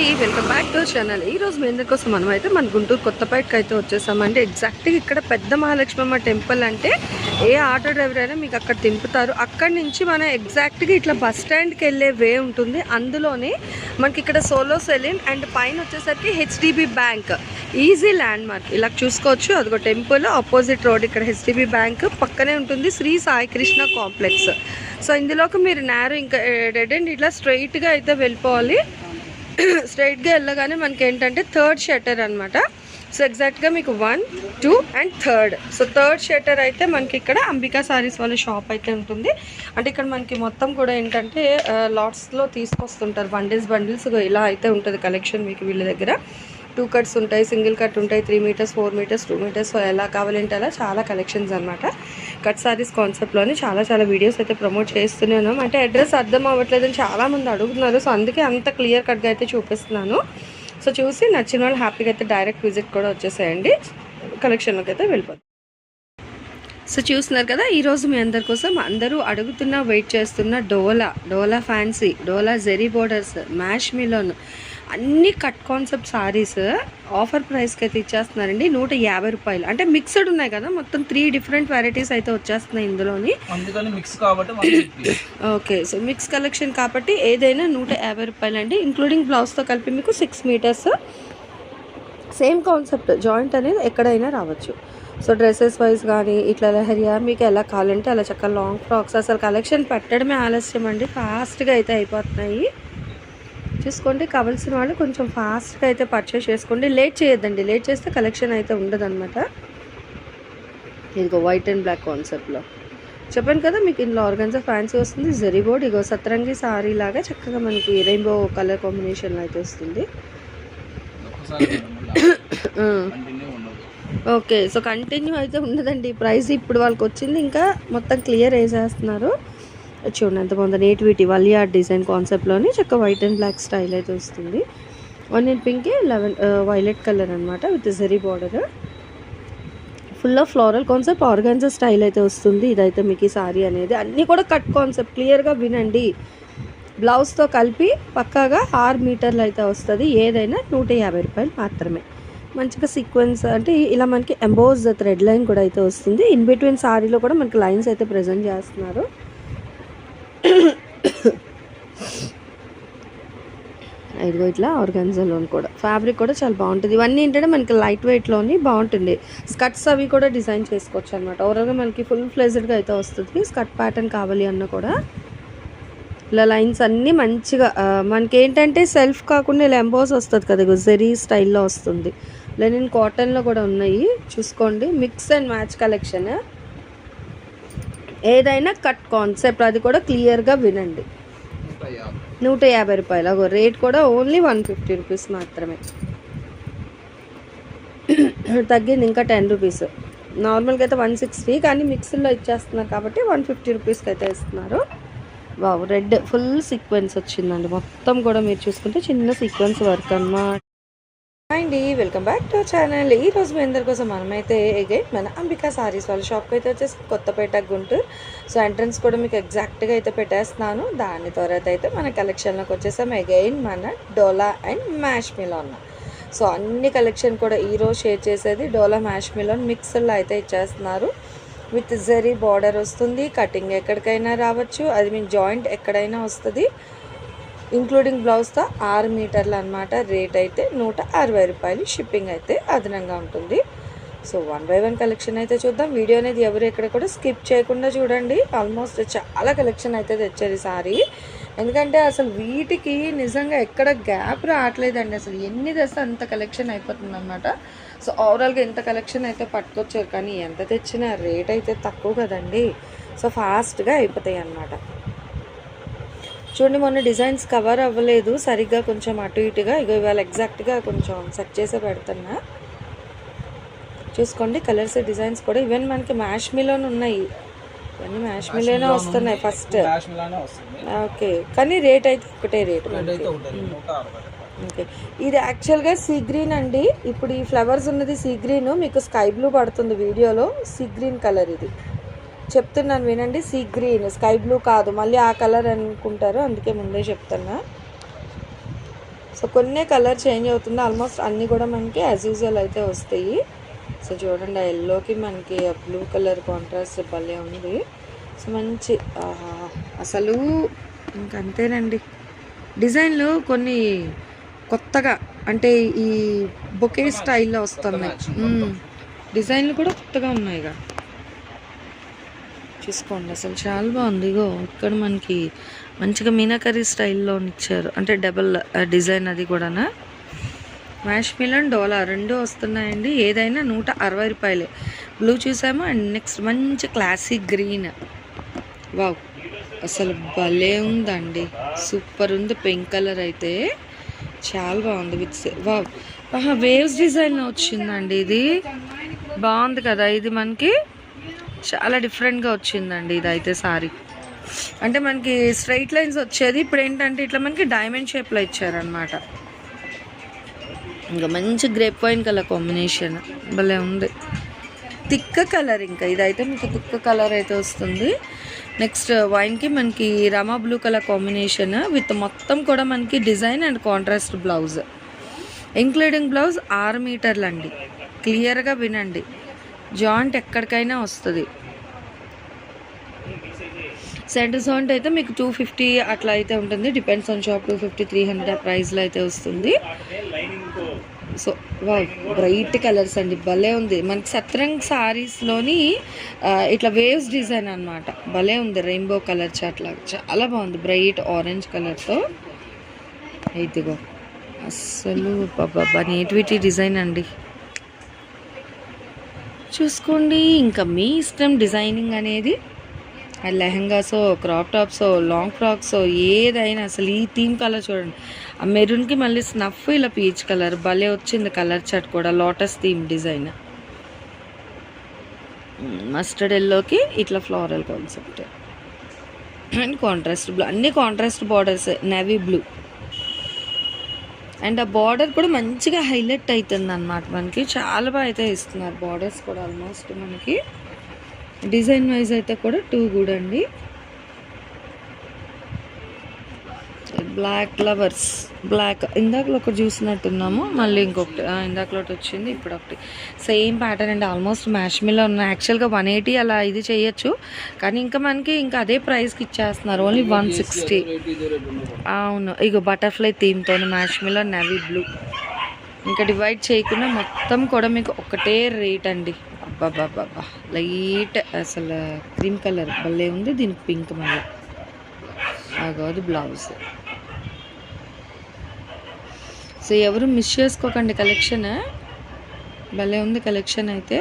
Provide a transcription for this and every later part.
Hi అండి welcome back to channel. ఈ రోజు మీ అందరి కోసం మనం అయితే మన గుంటూరు కొత్తపేటకి అయితే వచ్చేసామండి. ఎగ్జాక్ట్గా ఇక్కడ పెద్ద మహాలక్ష్మమ్మ టెంపుల్ అంటే ఏ ఆటో డ్రైవర్ అయినా మీకు అక్కడ దింపుతారు అక్కడి నుంచి మనం ఎగ్జాక్ట్గా ఇట్లా బస్ స్టాండ్కి వెళ్ళే వే ఉంటుంది. అందులోనే మనకి ఇక్కడ సోలో సెలిన్ అండ్ పైన వచ్చేసరికి HDB bank. Easy landmark ఇలా చూసుకోవచ్చు. అదిగో టెంపుల్ ఆపోజిట్ రోడ్ ఇక్కడ హెచ్డిబి బ్యాంక్ పక్కనే ఉంటుంది. శ్రీ సాయి కృష్ణ కాంప్లెక్స్. సో ఇందులోకి మీరు నేరు ఇంకా డెడ్ అండ్ ఇట్లా స్ట్రైట్గా అయితే వెళ్ళిపోవాలి. స్ట్రైట్గా వెళ్ళగానే మనకి ఏంటంటే థర్డ్ షట్టర్ అనమాట సో ఎగ్జాక్ట్గా మీకు one two and third so third shutter అయితే మనకి ఇక్కడ అంబికా సారీస్ వాళ్ళ షాప్ అయితే ఉంటుంది. అంటే ఇక్కడ మనకి మొత్తం కూడా ఏంటంటే uh, లాట్స్లో తీసుకొస్తుంటారు. బండిల్స్ బండిల్స్ ఇలా అయితే ఉంటుంది కలెక్షన్ మీకు వీళ్ళ దగ్గర. టూ కట్స్ ఉంటాయి సింగిల్ కట్ ఉంటాయి three metres four metres two metres ఎలా కావాలంటే అలా చాలా కలెక్షన్స్ అనమాట కట్ సారీస్ కాన్సెప్ట్లోని చాలా చాలా వీడియోస్ అయితే ప్రమోట్ చేస్తూనే ఉన్నాం అంటే అడ్రస్ అర్థం అవ్వట్లేదని చాలామంది అడుగుతున్నారు సో అందుకే అంత క్లియర్ కట్గా అయితే చూపిస్తున్నాను. సో చూసి నచ్చిన వాళ్ళు హ్యాపీగా అయితే డైరెక్ట్ విజిట్ కూడా వచ్చేసేయండి. కలెక్షన్లోకి అయితే వెళ్ళిపోతుంది సో చూస్తున్నారు కదా ఈరోజు మీ అందరి కోసం అందరూ అడుగుతున్న వెయిట్ చేస్తున్న డోలా డోలా ఫ్యాన్సీ డోలా జెరీ బోర్డర్స్ మ్యాష్ మిలోన్ అన్ని కట్ కాన్సెప్ట్ సారీస్ ఆఫర్ ప్రైస్కి అయితే ఇచ్చేస్తున్నారండి. నూట యాభై రూపాయలు. అంటే మిక్స్డ్ ఉన్నాయి కదా మొత్తం త్రీ డిఫరెంట్ వెరైటీస్ అయితే వచ్చేస్తున్నాయి ఇందులోని. మిక్స్ కాబట్టి ఓకే సో మిక్స్ కలెక్షన్ కాబట్టి ఏదైనా నూట యాభై రూపాయలు అండి ఇంక్లూడింగ్ బ్లౌజ్తో కలిపి మీకు six metres same concept joint అనేది ఎక్కడైనా రావచ్చు. సో డ్రెస్సెస్ వైజ్ కానీ ఇట్లా లహరియా మీకు ఎలా కావాలంటే అలా చక్కగా లాంగ్ ఫ్రాక్స్ అసలు కలెక్షన్ పెట్టడమే ఆలస్యం అండి ఫాస్ట్గా అయితే అయిపోతున్నాయి. చూసుకోండి. కావాల్సిన వాళ్ళు కొంచెం ఫాస్ట్గా అయితే పర్చేస్ చేసుకోండి. లేట్ చేయొద్దండి. లేట్ చేస్తే కలెక్షన్ అయితే ఉండదన్నమాట. ఇదిగో వైట్ అండ్ బ్లాక్ కాన్సెప్ట్లో చెప్పాను కదా మీకు ఇందులో ఆర్గన్జా ఫ్యాన్సీ వస్తుంది జరీ బోర్డ్ ఇగో సత్రంగి సారీ లాగా చక్కగా మనకి రెయిన్బో కలర్ కాంబినేషన్లో అయితే వస్తుంది. ఓకే సో కంటిన్యూ అయితే ఉండదండి. ప్రైస్ ఇప్పుడు వాళ్ళకి వచ్చింది. ఇంకా మొత్తం క్లియర్ వేసేస్తున్నారు. చూడండి ఎంత బాగుంది. నేటివిటీ ఆర్ట్ డిజైన్ కాన్సెప్ట్లోని చక్క వైట్ అండ్ బ్లాక్ స్టైల్ అయితే వస్తుంది. One in pink eleven violet colour అనమాట with zari border full of floral concept organza style అయితే వస్తుంది. ఇదైతే మీకు ఈ సారీ అనేది. అన్నీ కూడా కట్ కాన్సెప్ట్ క్లియర్గా వినండి. బ్లౌజ్తో కలిపి పక్కాగా ఆరు మీటర్లు అయితే వస్తుంది. ఏదైనా నూట యాభై రూపాయలు మాత్రమే. మంచిగా సీక్వెన్స్ అంటే ఇలా మనకి ఎంబోజ్ థ్రెడ్ లైన్ కూడా అయితే వస్తుంది. ఇన్ బిట్వీన్ సారీలో కూడా మనకి లైన్స్ అయితే ప్రజెంట్ చేస్తున్నారు. ఇదిగో ఇట్లా ఆర్గాన్జాలోని కూడా. ఫ్యాబ్రిక్ కూడా చాలా బాగుంటుంది. ఇవన్నీ ఏంటంటే మనకి లైట్ వెయిట్లోని బాగుంటుంది. స్కర్ట్స్ అవి కూడా డిజైన్ చేసుకోవచ్చు అనమాట ఓవరాల్గా మనకి ఫుల్ ఫ్లెజ్డ్గా అయితే వస్తుంది. స్కర్ట్ ప్యాటర్న్ కావాలి అన్న కూడా. ఇలా లైన్స్ అన్నీ మంచిగా మనకి ఏంటంటే సెల్ఫ్ కాకుండా ఇలా ఎంబోస్ వస్తుంది కదా. ఇగో జెరీ స్టైల్లో వస్తుంది. లెనిన్ కాటన్లో కూడా ఉన్నాయి. చూసుకోండి. మిక్స్ అండ్ మ్యాచ్ కలెక్షన్ ఏదైనా కట్ కాన్సెప్ట్ అది కూడా క్లియర్గా వినండి. నూట యాభై రూపాయలు. అగో రేట్ కూడా ఓన్లీ వన్ ఫిఫ్టీ రూపీస్ మాత్రమే. తగ్గింది ఇంకా టెన్ రూపీస్. నార్మల్గా అయితే వన్ సిక్స్టీ కానీ మిక్సీలో ఇచ్చేస్తున్నారు కాబట్టి వన్ ఫిఫ్టీ రూపీస్కి అయితే ఇస్తున్నారు. వావ్ రెడ్ ఫుల్ సీక్వెన్స్ వచ్చిందండి. మొత్తం కూడా మీరు చూసుకుంటే చిన్న సీక్వెన్స్ వర్క్ అన్నమాట. అండి వెల్కమ్ బ్యాక్ టు ఛానల్. ఈ రోజు మీ అందరి కోసం మనమైతే అగైన్ మన అంబికా సారీస్ వాళ్ళ షాప్కి అయితే వచ్చేసి కొత్తపేట గుంటూరు. సో ఎంట్రన్స్ కూడా మీకు ఎగ్జాక్ట్గా అయితే పెట్టేస్తున్నాను. దాని తర్వాత అయితే మన కలెక్షన్లోకి వచ్చేసాం. అగైన్ మన డోలా అండ్ మ్యాష్ మిలాన్ సో అన్ని కలెక్షన్ కూడా ఈరోజు షేర్ చేసేది డోలా మ్యాష్ మిలాన్ మిక్సర్లో అయితే ఇచ్చేస్తున్నారు. విత్ జరీ బార్డర్ వస్తుంది. కటింగ్ ఎక్కడికైనా రావచ్చు. అది మీ జాయింట్ ఎక్కడైనా వస్తుంది. ఇంక్లూడింగ్ బ్లౌజ్తో ఆరు మీటర్లు అనమాట రేట్ అయితే నూట అరవై రూపాయలు. షిప్పింగ్ అయితే అదనంగా ఉంటుంది. So one by one collection అయితే చూద్దాం. వీడియో అనేది ఎవరు ఎక్కడ కూడా స్కిప్ చేయకుండా చూడండి. ఆల్మోస్ట్ చాలా కలెక్షన్ అయితే తెచ్చారు ఈ సారీ. ఎందుకంటే అసలు వీటికి నిజంగా ఎక్కడ గ్యాప్ రావట్లేదండి. అసలు ఎన్ని తెస్తే అంత కలెక్షన్ అయిపోతుంది అనమాట సో ఓవరాల్గా ఎంత కలెక్షన్ అయితే పట్టుకొచ్చారు. కానీ ఎంత తెచ్చినా రేట్ అయితే తక్కువ కదండి. సో ఫాస్ట్గా అయిపోతాయి అన్నమాట. చూడండి మొన్న డిజైన్స్ కవర్ అవ్వలేదు. సరిగ్గా కొంచెం అటు ఇటుగా ఇగో ఇవాళ ఎగ్జాక్ట్గా కొంచెం సెట్ చేసే పెడుతున్నా. చూసుకోండి కలర్స్ డిజైన్స్ కూడా ఈవెన్ మనకి మ్యాష్ మిలోన్ ఉన్నాయి. ఇవన్నీ మ్యాష్ మిలోనే వస్తున్నాయి ఫస్ట్ ఓకే కానీ రేట్ అయితే ఒకటే రేట్. ఓకే ఇది యాక్చువల్గా సీ గ్రీన్ అండి. ఇప్పుడు ఈ ఫ్లవర్స్ ఉన్నది సీ గ్రీన్ మీకు స్కై బ్లూ పడుతుంది వీడియోలో. సీ గ్రీన్ కలర్ ఇది. చెప్తున్నాను వినండి. సీ గ్రీన్ స్కై బ్లూ కాదు. మళ్ళీ ఆ కలర్ అనుకుంటారు. అందుకే ముందే చెప్తున్నా. సో కొన్ని కలర్ చేంజ్ అవుతుంది. ఆల్మోస్ట్ అన్నీ కూడా మనకి యాజ్ యూజువల్ అయితే వస్తాయి. సో చూడండి ఆ ఎల్లోకి మనకి బ్లూ కలర్ కాంట్రాస్ట్ భలే ఉంది. సో మంచి అసలు ఇంకంతేనండి డిజైన్లు కొన్ని కొత్తగా అంటే ఈ బొకే స్టైల్లో వస్తున్నాయి. డిజైన్లు కూడా కొత్తగా ఉన్నాయిగా. చూసుకోండి అసలు చాలా బాగుంది. ఇగో ఇక్కడ మనకి మంచిగా మీనాకరీ స్టైల్లో ఇచ్చారు. అంటే డబల్ డిజైన్ అది కూడానా? మ్యాష్ మిలన్ డోలా రెండు వస్తున్నాయండి. ఏదైనా నూట అరవై రూపాయలే. బ్లూ చూసాము? అండ్ నెక్స్ట్ మంచి క్లాసిక్ గ్రీన్. వావ్. అసలు భలే ఉందండి. సూపర్ ఉంది. పింక్ కలర్ అయితే చాలా బాగుంది విత్ వావ్. వేవ్స్ డిజైన్ వచ్చిందండి ఇది. బాగుంది కదా ఇది మనకి? చాలా డిఫరెంట్గా వచ్చిందండి ఇది అయితే సారీ అంటే మనకి స్ట్రైట్ లైన్స్ వచ్చేది. ఇప్పుడు ఏంటంటే ఇట్లా మనకి డైమండ్ షేప్లో ఇచ్చారనమాట ఇంకా మంచి గ్రేప్ వైన్ కలర్ కాంబినేషన్ భలే ఉంది. తిక్క కలర్ ఇంకా. ఇదైతే మీకు తిక్క కలర్ అయితే వస్తుంది. నెక్స్ట్ వైన్కి uh, మనకి Rama blue colour combination with మొత్తం కూడా మనకి design and contrast blouse including blouse ఆరు మీటర్లు అండి క్లియర్గా వినండి. జాయింట్ ఎక్కడికైనా వస్తుంది. సెంటర్ సౌండ్ అయితే మీకు టూ ఫిఫ్టీ అట్లా అయితే ఉంటుంది. Depends on shop two fifty three hundred ప్రైస్లో అయితే వస్తుంది. సో వా బ్రైట్ కలర్స్ అండి. భలే ఉంది. మనకి సత్రంగ్ సారీస్లోని ఇట్లా వేవ్స్ డిజైన్ అన్నమాట. భలే ఉంది. రెయిన్బో కలర్ అట్లా చాలా బాగుంది. బ్రైట్ ఆరెంజ్ కలర్తో ఇదిగో. అస్సలు బాబా నేటివిటీ డిజైన్ అండి. చూసుకోండి. ఇంకా మీ ఇష్టం డిజైనింగ్ అనేది అది లెహంగాసో క్రాప్ టాప్సో లాంగ్ ఫ్రాక్సో ఏదైనా అసలు ఈ థీమ్ కలర్ చూడండి. ఆ మెరూన్కి మళ్ళీ స్నఫ్ ఇలా పీచ్ కలర్ భలే వచ్చింది కలర్ చాట్ కూడా లోటస్ థీమ్ డిజైన్. మస్టర్డ్ ఎల్లోకి ఇట్లా floral concept. And contrast blue అన్ని contrast borders navy blue. And ఆ బార్డర్ కూడా మంచిగా హైలైట్ అవుతుంది అనమాట మనకి. చాలా బాగా అయితే ఇస్తున్నారు బార్డర్స్ కూడా ఆల్మోస్ట్ మనకి. డిజైన్ వైజ్ అయితే కూడా టూ గుడ్ అండి. బ్లాక్ లవర్స్ బ్లాక్ ఇందాకలో ఒకటి చూసినట్టున్నాము మళ్ళీ ఇంకొకటి ఇందాకలో ఒకటి వచ్చింది ఇప్పుడు ఒకటి. సేమ్ ప్యాటర్న్ అండి ఆల్మోస్ట్ మ్యాష్మిలో ఉన్న యాక్చువల్గా వన్ ఎయిటీ అలా ఇది చేయొచ్చు. కానీ ఇంకా మనకి ఇంకా అదే ప్రైస్కి ఇచ్చేస్తున్నారు. ఓన్లీ వన్ సిక్స్టీ అవును. ఇక బటర్ఫ్లై థీమ్తో మ్యాష్మిలో నవీ బ్లూ ఇంకా డివైడ్ చేయకుండా మొత్తం కూడా మీకు ఒకటే రేట్ అండి. అబ్బాబ్బాబ్బా లైట్ అసలు క్రీమ్ కలర్ భలే ఉంది దీనికి పింక్ మళ్ళీ. అగోది బ్లౌజ్ సో ఎవరు మిస్ చేసుకోకండి కలెక్షన్ భలే ఉంది కలెక్షన్ అయితే.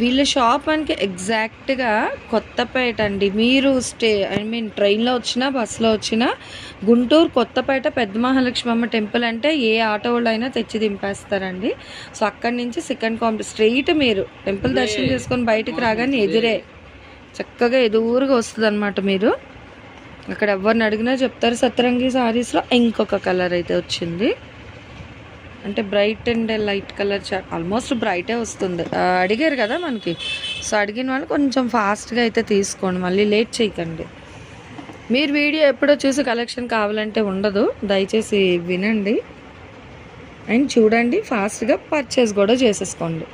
వీళ్ళ షాప్ మనకి ఎగ్జాక్ట్గా కొత్తపేట అండి. మీరు స్టే ఐ మీన్ ట్రైన్లో వచ్చినా బస్సులో వచ్చినా గుంటూరు కొత్తపేట పెద్ద మహాలక్ష్మమ్మ టెంపుల్ అంటే ఏ ఆటో అయినా తెచ్చి దింపేస్తారండి. సో అక్కడి నుంచి సెకండ్ కాంప్లెక్స్ స్ట్రైట్ మీరు టెంపుల్ దర్శనం చేసుకొని బయటికి రాగానే ఎదురే. చక్కగా ఎదురుగా వస్తుంది మీరు. అక్కడ ఎవరిని అడిగినా చెప్తారు. సత్రంగి శారీస్లో ఇంకొక కలర్ అయితే వచ్చింది. అంటే bright and light colour almost బ్రైటే వస్తుంది. అడిగారు కదా మనకి. సో అడిగిన వాళ్ళు కొంచెం ఫాస్ట్గా అయితే తీసుకోండి. మళ్ళీ లేట్ చేయకండి. మీరు వీడియో ఎప్పుడో చూసి కలెక్షన్ కావాలంటే ఉండదు. దయచేసి వినండి. అండ్ చూడండి ఫాస్ట్గా పర్చేస్ కూడా చేసేసుకోండి.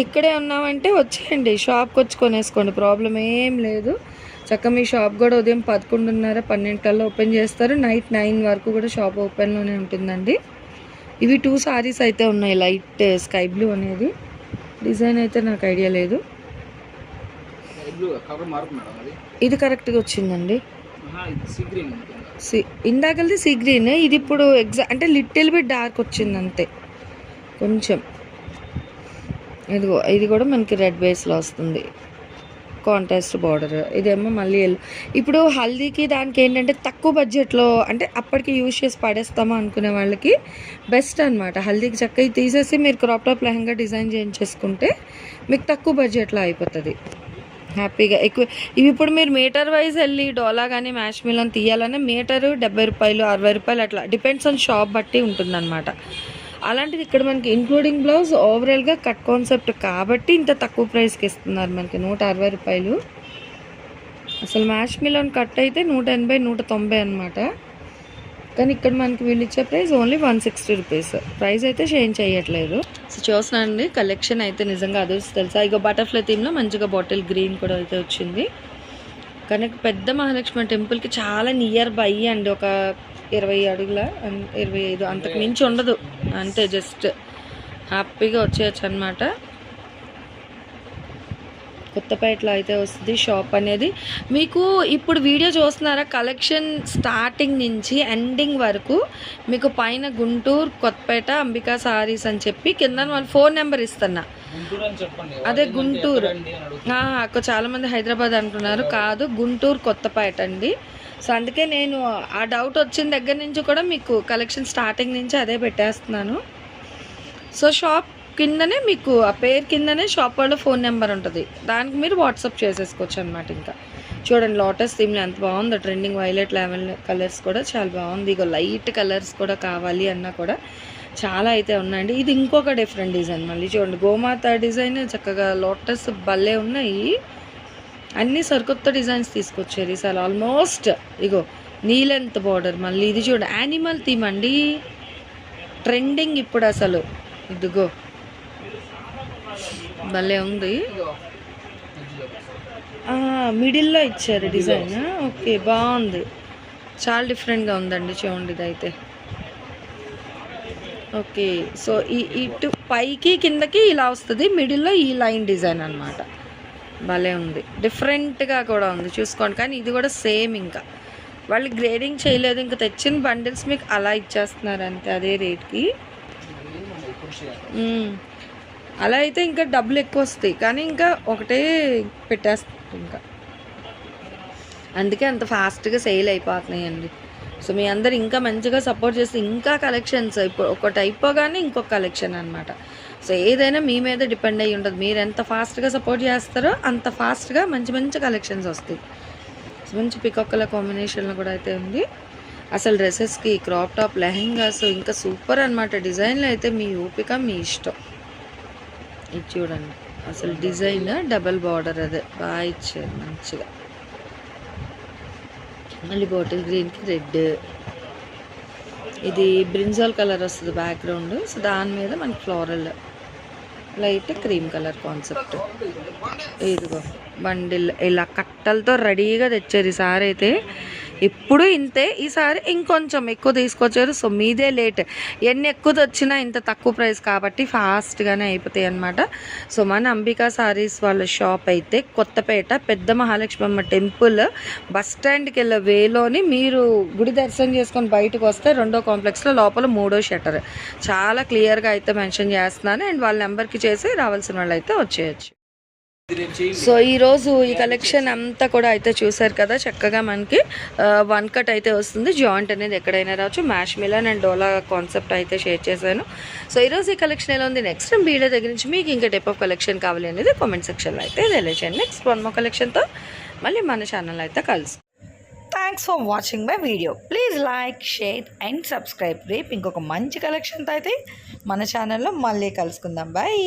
ఇక్కడే ఉన్నామంటే వచ్చేయండి. షాప్కి వచ్చి కొనేసుకోండి. ప్రాబ్లం ఏం లేదు. చక్కగా మీ షాప్ కూడా ఉదయం పదకొండున్నర పన్నెండుకల్లా ఓపెన్ చేస్తారు. నైట్ నైన్ వరకు కూడా షాప్ ఓపెన్లోనే ఉంటుందండి. ఇవి టూ సారీస్ అయితే ఉన్నాయి లైట్ స్కై బ్లూ అనేది. డిజైన్ అయితే నాకు ఐడియా లేదు. ఇది కరెక్ట్గా వచ్చిందండి. ఇందాకది సీ గ్రీన్ ఇది ఇప్పుడు ఎగ్జా అంటే లిటిల్ బిట్ డార్క్ వచ్చింది అంతే కొంచెం. ఇదిగో ఇది కూడా మనకి రెడ్ బేస్లో వస్తుంది. కాంట్రాస్ట్ బార్డర్ ఇదేమో మళ్ళీ ఎల్ ఇప్పుడు హల్దీకి దానికి ఏంటంటే తక్కువ బడ్జెట్లో అంటే అప్పటికి యూజ్ చేసి పడేస్తామా అనుకునే వాళ్ళకి బెస్ట్ అనమాట హల్దీకి చక్కగా ఇది తీసేసి మీరు క్రాప్ టాప్ లెహంగా డిజైన్ చేయించేసుకుంటే మీకు తక్కువ బడ్జెట్లో అయిపోతుంది. హ్యాపీగా ఎక్కువ ఇవి ఇప్పుడు మీరు మీటర్ వైజ్ వెళ్ళి డోలా కానీ మ్యాష్ మిలన్ తీయాలన్నా మీటరు డెబ్బై రూపాయలు అరవై రూపాయలు అట్లా. డిపెండ్స్ ఆన్ షాప్ బట్టి ఉంటుందన్నమాట. అలాంటిది ఇక్కడ మనకి ఇంక్లూడింగ్ బ్లౌజ్ ఓవరాల్గా కట్ కాన్సెప్ట్ కాబట్టి ఇంత తక్కువ ప్రైస్కి ఇస్తున్నారు మనకి. నూట అరవై రూపాయలు. అసలు మ్యాష్ మిలన్ కట్ అయితే నూట ఎనభై నూట తొంభై అనమాట కానీ ఇక్కడ మనకి వీళ్ళు ఇచ్చే price only one sixty rupees price అయితే చేంజ్ చేయట్లేదు. సో చూస్తున్నానండి కలెక్షన్ అయితే నిజంగా అదే తెలుసా? ఇక బటర్ఫ్లై థీమ్లో మంచిగా బాటిల్ గ్రీన్ కూడా అయితే వచ్చింది. కనుక పెద్ద మహాలక్ష్మి టెంపుల్కి చాలా నియర్ బై అండి ఒక ఇరవై అడుగుల ఇరవై ఐదు అంతకు మించి ఉండదు. అంతే జస్ట్ హ్యాపీగా వచ్చేయచ్చు అనమాట కొత్తపేటలో అయితే వస్తుంది షాప్ అనేది. మీకు ఇప్పుడు వీడియో చూస్తున్నారా? కలెక్షన్ స్టార్టింగ్ నుంచి ఎండింగ్ వరకు మీకు పైన గుంటూరు కొత్తపేట అంబికా సారీస్ అని చెప్పి కింద వాళ్ళ ఫోన్ నెంబర్ ఇస్తున్నా. అదే గుంటూరు. అక్క చాలా మంది హైదరాబాద్ అంటున్నారు. కాదు గుంటూరు కొత్తపేట అండి. సో అందుకే నేను ఆ డౌట్ వచ్చిన దగ్గర నుంచి కూడా మీకు కలెక్షన్ స్టార్టింగ్ నుంచి అదే పెట్టేస్తున్నాను. సో షాప్ కిందనే మీకు ఆ పేరు కిందనే షాప్ వాళ్ళ ఫోన్ నెంబర్ ఉంటుంది. దానికి మీరు వాట్సాప్ చేసేసుకోవచ్చు అనమాట ఇంకా. చూడండి లోటస్ థీమ్లో ఎంత బాగుందో ట్రెండింగ్ వైలెట్ లెవెల్ కలర్స్ కూడా చాలా బాగుంది. ఇగో లైట్ కలర్స్ కూడా కావాలి అన్నా కూడా చాలా అయితే ఉన్నాయండి. ఇది ఇంకొక డిఫరెంట్ డిజైన్ మళ్ళీ చూడండి. గోమాత డిజైన్ చక్కగా లోటస్ భలే ఉన్నాయి. అన్ని సరికొత్త డిజైన్స్ తీసుకొచ్చారు ఈసారి ఆల్మోస్ట్ ఇగో నీలెంత్ బార్డర్ మళ్ళీ ఇది చూడండి యానిమల్ థీమ్ అండి. ట్రెండింగ్ ఇప్పుడు అసలు. ఇదిగో. భలే ఉంది. ఇది. మిడిల్లో ఇచ్చారు డిజైన్ ఓకే బాగుంది. చాలా డిఫరెంట్గా ఉందండి చూడండి ఇదైతే. ఓకే సో ఈ ఇటు పైకి కిందకి ఇలా వస్తుంది మిడిల్లో ఈ లైన్ డిజైన్ అన్నమాట. భలే ఉంది. డిఫరెంట్గా కూడా ఉంది. చూసుకోండి. కానీ ఇది కూడా సేమ్ ఇంకా. వాళ్ళు గ్రేడింగ్ చేయలేదు. ఇంకా తెచ్చిన బండిల్స్ మీకు అలా ఇచ్చేస్తున్నారు అంతే. అదే రేట్కి. అలా అయితే ఇంకా డబ్బులు ఎక్కువ వస్తాయి. కానీ ఇంకా ఒకటే పెట్టేస్తారు ఇంకా. అందుకే అంత ఫాస్ట్గా సేల్ అయిపోతున్నాయండి సో మీ అందరు ఇంకా మంచిగా సపోర్ట్ చేస్తే ఇంకా కలెక్షన్స్ ఇప్పుడు ఒకటి అయిపోగానే ఇంకొక కలెక్షన్ అనమాట సో ఏదైనా మీ మీద డిపెండ్ అయ్యి ఉంటుంది మీరు ఎంత ఫాస్ట్గా సపోర్ట్ చేస్తారో అంత ఫాస్ట్గా మంచి మంచి కలెక్షన్స్ వస్తాయి. మంచి పికాక్కల కాంబినేషన్లో కూడా అయితే ఉంది. అసలు డ్రెస్సెస్కి క్రాప్ టాప్ లెహెంగాస్ ఇంకా సూపర్ అనమాట డిజైన్లో అయితే మీ ఓపిక మీ ఇష్టం. ఇది చూడండి. అసలు డిజైన్ డబల్ బార్డర్ అదే. బాగా ఇచ్చారు మంచిగా. మళ్ళీ బాటిల్ గ్రీన్కి రెడ్ ఇది బ్రింజాల్ కలర్ వస్తుంది బ్యాక్గ్రౌండ్ సో దాని మీద మనకి floral light cream colour concept. ఇదిగో బండిల్ ఇలా కట్టలతో రెడీగా తెచ్చారు ఈసారి అయితే ఎప్పుడు ఇంతే ఈసారి ఇంకొంచెం ఎక్కువ తీసుకొచ్చారు. సో మీదే లేట్. ఎన్ని ఎక్కువ వచ్చినా ఇంత తక్కువ ప్రైస్ కాబట్టి ఫాస్ట్గానే అయిపోతాయి అనమాట సో మన అంబికా సారీస్ వాళ్ళ షాప్ అయితే కొత్తపేట పెద్ద మహాలక్ష్మమ్మ టెంపుల్ బస్ స్టాండ్కి వెళ్ళే వేలోని మీరు గుడి దర్శనం చేసుకొని బయటకు వస్తే రెండో కాంప్లెక్స్లో లోపల మూడో షట్టర్. చాలా క్లియర్గా అయితే మెన్షన్ చేస్తున్నాను. అండ్ వాళ్ళ నెంబర్కి చేసి రావాల్సిన వాళ్ళు అయితే వచ్చేయచ్చు. సో ఈరోజు ఈ కలెక్షన్ అంతా కూడా అయితే చూసారు కదా చక్కగా మనకి వన్ కట్ అయితే వస్తుంది. జాయింట్ అనేది ఎక్కడైనా రావచ్చు. మ్యాష్ మిలన్ అండ్ డోలా కాన్సెప్ట్ అయితే షేర్ చేశాను. సో ఈరోజు ఈ కలెక్షన్ ఎలా ఉంది? నెక్స్ట్ వీడియో దగ్గర నుంచి మీకు ఇంకా టైప్ ఆఫ్ కలెక్షన్ కావాలి అనేది కామెంట్ సెక్షన్లో అయితే తెలియచేయండి. నెక్స్ట్ వన్ మో కలెక్షన్తో మళ్ళీ మన ఛానల్ అయితే కలుసు thanks for watching my video please like share and subscribe రేపు ఇంకొక మంచి కలెక్షన్తో అయితే మన ఛానల్లో మళ్ళీ కలుసుకుందాం. బాయ్